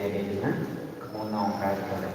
saya dengan kemunong kaya boleh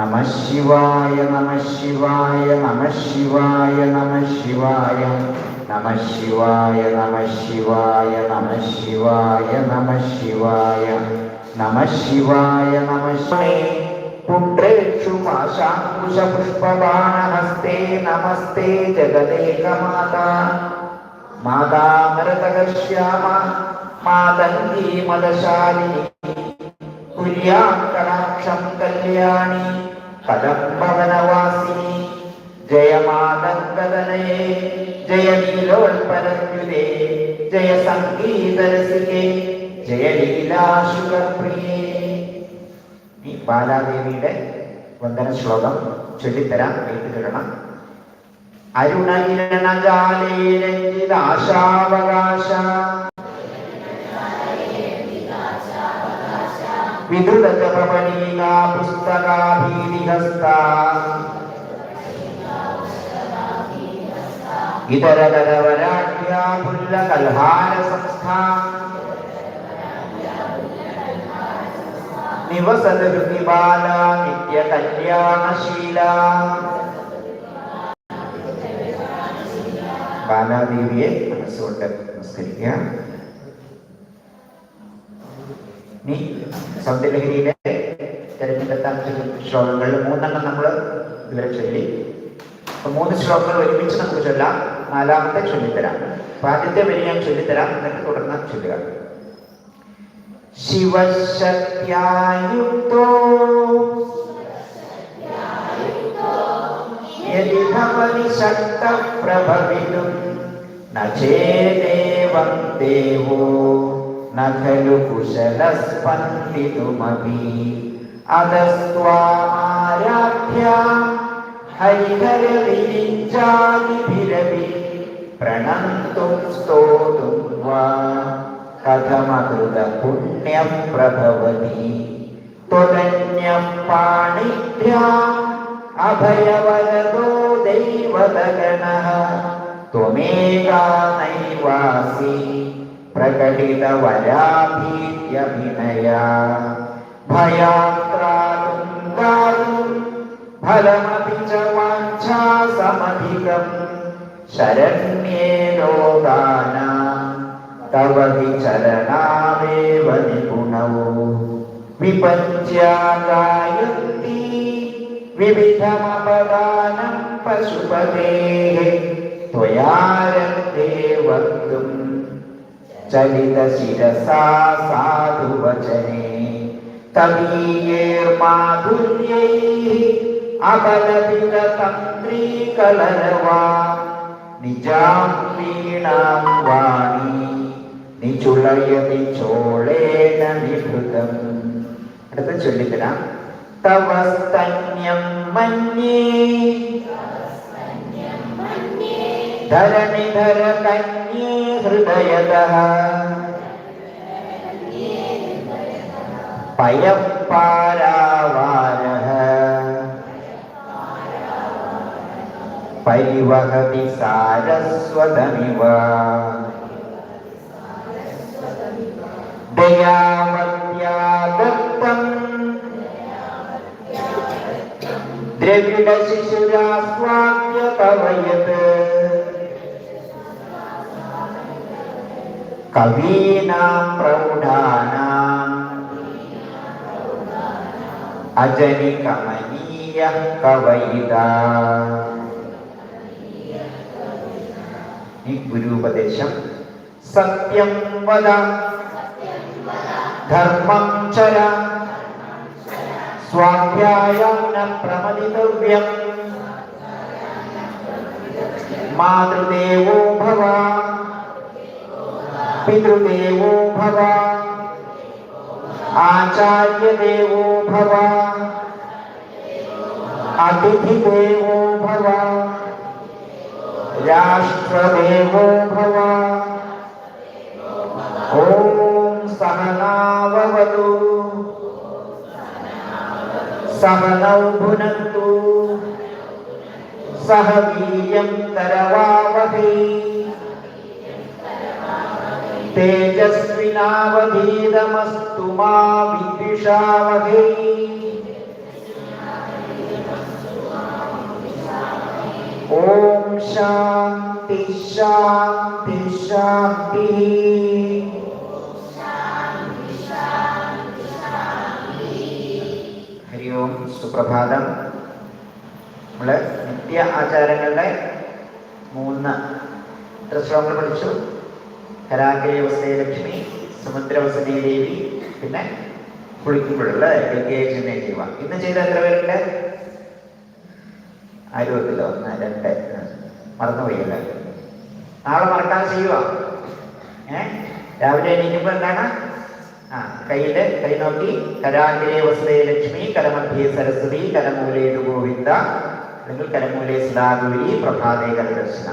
నమ శివాయ నమ శివాయ నమ శివాయ నమ శివాయ నమ శివాయ నమ శివాయ నమ శివాయ నమ శివాయ నమ శివాయ నమ శివాయ. పుండ్రేక్షు మాశాంకుశ పుష్పబాణహస్తే నమస్తే జగదేక మాత మాతామృతగశ్యామ మాతంగీ మదశాలిని కుల్యాంకణ കുര്യാക്കടാക്ഷം കല്യാണി കദംബവനവാസിനി ജയ മാതങ്കദനയേ ജയ നീലോൽപരഞ്ജുതേ ജയ സംഗീതരസികേ ജയ ലീലാശുഖപ്രിയേ ഈ ബാലാദേവിയുടെ വന്ദന ശ്ലോകം ചൊല്ലിത്തരാം കേട്ടുകിടണം విదురత ప్రపణీన పుస్తకాభిహస్త ఇతర గరవరాట్యా పుల్ల కల్హార సంస్థ నివసత బాల నిత్య కళ్యాణశీల బాలాదేవియే മനസ്സുകൊണ്ട് നമസ്കരിക്കുക സൗന്ദര്യലഹരിയിലെ തിരഞ്ഞെടുത്ത ശ്ലോകങ്ങളിൽ മൂന്നെണ്ണം നമ്മൾ ഇവരെ ചൊല്ലി. അപ്പൊ മൂന്ന് ശ്ലോകങ്ങൾ ഒരുമിച്ച് നമുക്ക് ചൊല്ലാം. നാലാമത്തെ ചൊല്ലിത്തരാം. അപ്പൊ ആദ്യത്തെ വരി ഞാൻ ചൊല്ലിത്തരാം. എന്നിട്ട് തുടർന്ന് ചൊല്ലുക. ശിവശക്തിയായുക്തോ? यदि भवति ശക്തപ്രഭവിതും ന चेदेवं ദേവോ न खलु कुशलस्पन्दितुमपि अदस्त्वामाराभ्यां हरिहरवीजा प्रणन्तुं स्तोतुं वा। कथमकृतपुण्यं प्रभवति त्वदन्यं पाणिभ्याम् अभयवदरो दैवतगणः त्वमेका नैवासि। പ്രകടിത വരാഭീത്യഭിനയ ഭയാത്രാതും ഫലമപി ച വാഞ്ഛാ സമധികം ശരണ്യേ ലോകാനാ तव विचरणामेव निपुणौ विपञ्च्या गायन्ति विविधमपदानं पशुपतेः त्वया रक्ते वक्तुम् ചലിത ശിരസാ സാധുവചനേ തമീയേർമാധുര്യൈ അപലപിതന്ത്രീകലരവാ നിജാം വീണാം വാണി. നിചുളയതി ചോളേന നിഭൃതം അടുത്ത ചൊല്ലിത്തരാം. തവസ്തന്യം മന്യേ dalam darakannya serdaya tahan payap para wanaha payiwaha bisadaswadamiwa Daya matya dattam Dravidasi surya swakya pavayata કવિના પ્રૌઢાના અજનિ કમનીય કવૈતા ఈ గురుపదేశం సత్యం వద. ధర్మం చర. స్వాధ్యాయం న ప్రమదితవ్యం మాతృదేవో భవ. पितृदेव भव। आचार्य देव भव। अतिथिदेवो भव। राष्ट्रदेवो भव। ॐ सहनावतु सहनौ भुनन्तु। सह वीर्यं करवावहै തേജസ്വിനാവധീതമസ്തു മാ വിദ്വിഷാവഹൈ ഓം ശാന്തി ശാന്തി ശാന്തി. ഹരി ഓം സുപ്രഭാതം. നമ്മൾ നിത്യ ആചാരങ്ങളുടെ മൂന്ന് എത്ര ശ്ലോകങ്ങൾ പഠിച്ചു. കരാഗ്രവസ്ഥയെ ലക്ഷ്മി സമുദ്രവസതി ദേവി പിന്നെ കുളിക്കുമ്പോഴുള്ള ഗംഗേജനെ ജീവ ഇന്ന് ചെയ്ത എത്ര പേരുണ്ട്? ആരും ഒന്ന് രണ്ട് മറന്നുപോയില്ല നാളെ മറക്കാൻ ചെയ്യുക ഏ? രാവിലെ എണീക്കുമ്പോൾ എന്താണ്? ആ കയ്യിൽ കൈ നോക്കി കരാഗ്രേ വസ്തേ ലക്ഷ്മി കരമധ്യേ സരസ്വതി കരമൂലേ ഗോവിന്ദ അല്ലെങ്കിൽ കരമൂലേ സദാഗുരി പ്രഭാതേ കരദർശന.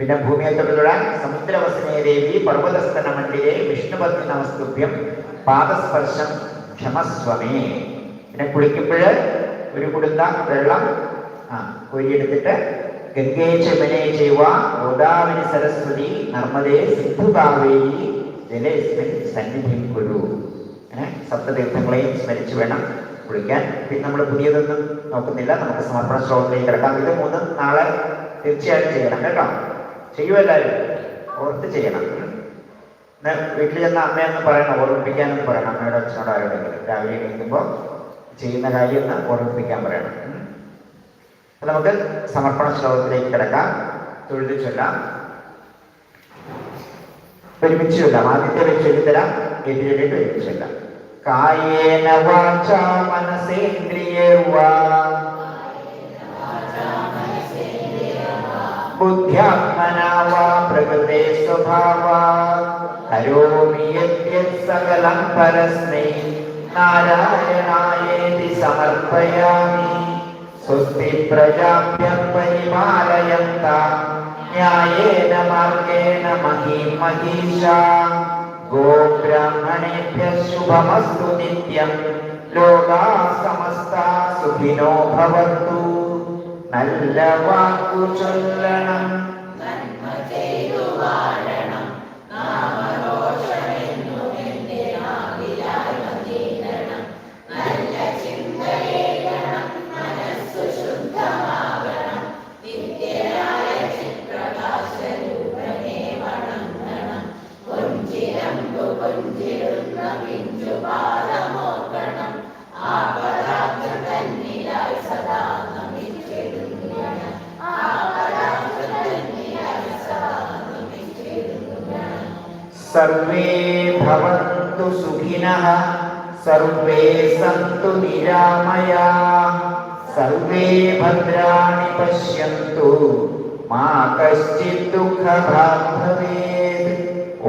പിന്നെ ഭൂമിയെ തൊട്ടുതൊഴാൻ സമുദ്രവസനേ ദേവി പർവതസ്ഥന മണ്ഡിലെ വിഷ്ണുപത്നി നമസ്തുഭ്യം പാദസ്പർശം ക്ഷമസ്വമേ. പിന്നെ കുളിക്കുമ്പോൾ ഒരു കുടുന്ന വെള്ളം ആ കോരിയെടുത്തിട്ട് ഗംഗേ ചമനേ ചെയ്യുക ഗോദാവരി സരസ്വതി നർമ്മദേ സിന്ധു കാവേരി ജലേസ്മിൻ സന്നിധിം കുരു. അങ്ങനെ സപ്തതീർത്ഥങ്ങളെയും സ്മരിച്ചു വേണം കുളിക്കാൻ. പിന്നെ നമ്മൾ പുതിയതൊന്നും നോക്കുന്നില്ല. നമുക്ക് സമർപ്പണ ശ്ലോകത്തിലേക്ക് കിടക്കാം. ഇത് മൂന്നും നാളെ തീർച്ചയായിട്ടും ചെയ്യണം കേട്ടോ. ചെയ്യുമല്ലാരും ഓർത്ത് ചെയ്യണം. വീട്ടിൽ ചെന്ന അമ്മയെന്ന് പറയണം ഓർമ്മിപ്പിക്കാനെന്ന് പറയണം. അമ്മയുടെ അച്ഛനോട് ആരോടെങ്കിലും. രാവിലെ എണീക്കുമ്പോൾ ചെയ്യുന്ന കാര്യം ഒന്ന് ഓർമ്മിപ്പിക്കാൻ പറയണം. അപ്പൊ നമുക്ക് സമർപ്പണ ശ്ലോകത്തിലേക്ക് കിടക്കാം. തൊഴുതി ചൊല്ലാം. ഒരുമിച്ച് ചൊല്ലാം. ആദ്യത്തെ വെച്ച് ചൊല്ലിത്തരാം എതിരേറ്റ് ഒരുമിച്ച് ചൊല്ലാം. കായേന വാച മനസേന്ദ്രിയേർവാ ബുദ്ധ്യാത്മനാ വാ പ്രകൃതേ സ്വഭാവാ. കരോമി യദ്യത് സകലം പരസ്മൈ. നാരായണായേതി സമർപ്പയാമി. സ്വസ്തി പ്രജാഭ്യം പരിപാലയന്ത. ന്യായേന മാർഗേണ മഹീം മഹീഷ. ഗോബ്രാഹ്മണേഭ്യ ശുഭമസ്തു നിത്യം. ലോകാ സമസ്ത സുഖിനോ ഭവന്തു. நல்ல வாக்கு சொல்லலாம் സർവേ ഭവന്തു സുഖിനഃ സർവേ സന്തു നിരാമയാ സർവേ ഭദ്രാണി പശ്യന്തു മാ കശ്ചിത് ദുഃഖഭാഗ് ഭവേത്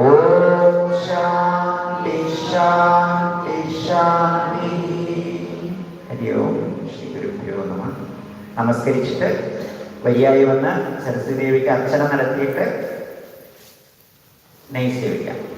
ഓം ശാന്തി ശാന്തി ശാന്തി ഹരി ഓം ശ്രീ ഗുരുഭ്യോ നമ നമസ്കരിച്ചിട്ട് വരിയായി വന്ന് സരസ്വതി ദേവിക്ക് അർച്ചന നടത്തിയിട്ട് സേവിക്കാം.